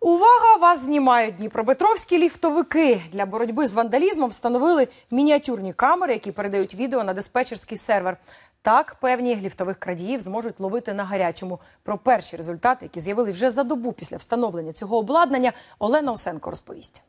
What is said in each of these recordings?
Увага! Вас знімають Дніпропетровські ліфтовики. Для боротьби з вандалізмом встановили мініатюрні камери, які передають відео на диспетчерський сервер. Так певні ліфтових крадіїв зможуть ловити на гарячому. Про перші результати, які з'явили вже за добу після встановлення цього обладнання, Олена Осенко розповість.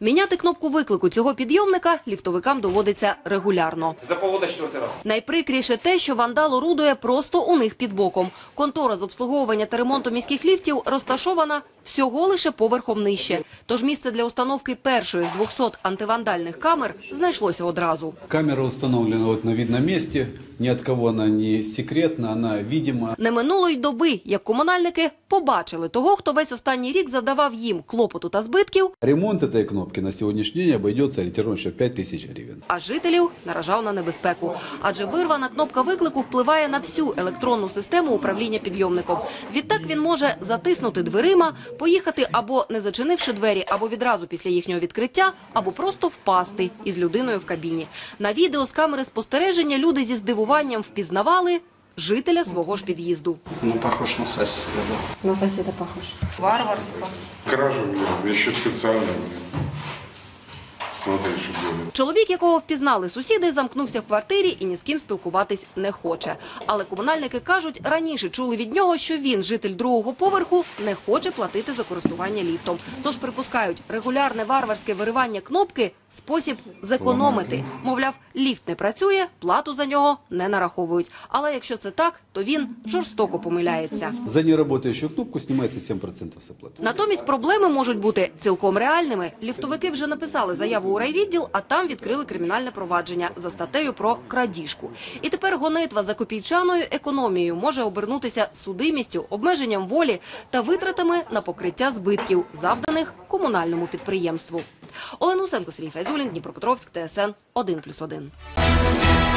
Міняти кнопку виклику цього підйомника ліфтовикам доводиться регулярно. За повода четвертий раз. Найприкріше те, що вандал орудує просто у них під боком. Контора з обслуговування та ремонту міських ліфтів розташована всього лише поверхом нижче. Тож місце для установки першої з 200 антивандальних камер знайшлося одразу. Камера установлена вот на видном месте. Ни от кого она не секретна, она видима. Не минуло й доби, як комунальники побачили того, хто весь останній рік завдавав їм клопоту та збитків, Ремонт этой кнопки на сегодняшний день обойдется ориентировочно еще 5000 гривен. а жителів наражав на небезпеку. Адже вирвана кнопка виклику впливає на всю електронну систему управління підйомником. Відтак він може затиснути дверима, поїхати або не зачинивши двері, або відразу після їхнього відкриття, або просто впасти із людиною в кабіні. На відео з камери спостереження люди зі здивуванням впізнавали жителя свого ж під'їзду. Ну, похож на соседа, да. На сусіда похож. Варварство. Кражу, я ще специально, Чоловік, якого впізнали сусіди, замкнувся в квартирі і ні з ким спілкуватись не хоче. Але комунальники кажуть, раніше чули від нього, що він, житель другого поверху, не хоче платити за користування ліфтом. Тож припускають, регулярне варварське виривання кнопки – спосіб зекономити. Мовляв, ліфт не працює, плату за нього не нараховують. Але якщо це так, то він жорстоко помиляється. За неработающую кнопку снимается 7% с оплаты. Натомість проблеми можуть бути цілком реальними. Ліфтовики вже написали заяву у райвідділ, а там відкрили кримінальне провадження за статтею про крадіжку. І тепер гонитва за копійчаною економією може обернутися судимістю, обмеженням волі та витратами на покриття збитків, завданих комунальному підприємству. Олена Усенко, Сергій Файзулін, Дніпропетровськ, ТСН 1+,1.